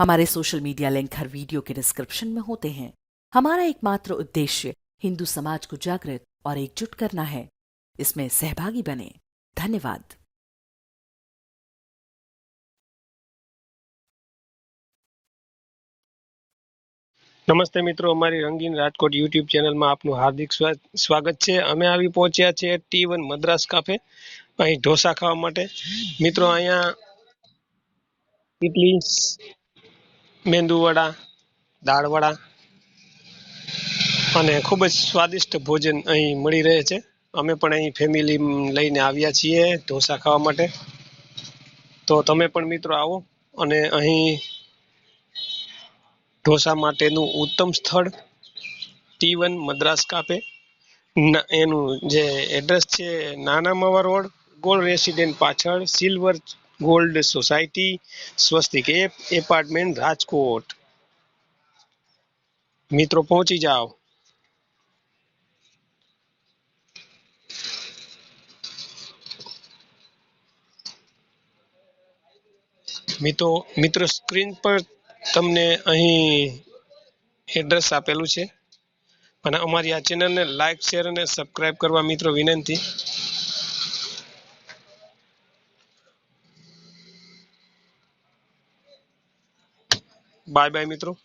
हमारे social media link हर video के डिस्क्रिप्शन में होते हैं हमारा एकमात्र उद्देश्य हिंदू समाज को जागृत और एकजुट करना है इसमें सहभागी बने धन्यवाद નમસ્તે મિત્રો અમારી રંગીન રાજકોટ યુટ્યુબ ચેનલમાં આપનું હાર્દિક સ્વા- સ્વાગત છે અમે આવી પહોંચ્યા છીએ ટી વન મદ્રાસ કાફે અહીં ઢોસા ખાવા માટે મિત્રો અહીંયા ઇડલી મેંદુવડા દાળવડા અને ખૂબ જ સ્વાદિષ્ટ ભોજન અહીં મળી રહે છે. અમે પણ અહીં ફેમિલી લઈને આવ્યા છીએ ઢોસા ખાવા માટે. તો તમે પણ મિત્રો આવો અને અહીં ઢોસા માટેનું ઉત્તમ સ્થળ ટી વન મદ્રાસ કાપે. એનું જે એડ્રેસ છે, Nana Mava road gold resident પાછળ સિલ્વર ગોલ્ડ સોસાયટી સ્વસ્તિક એપ એપાર્ટમેન્ટ રાજકોટ મિત્રો પહોંચી જાઓ મિત્રો મિત્રો સ્ક્રીન પર તમને અહીં એડ્રેસ આપેલું છે. અને અમારી આ ચેનલને લાઈક શેર અને સબસ્ક્રાઇબ કરવા મિત્રો વિનંતી. બાય બાય મિત્રો.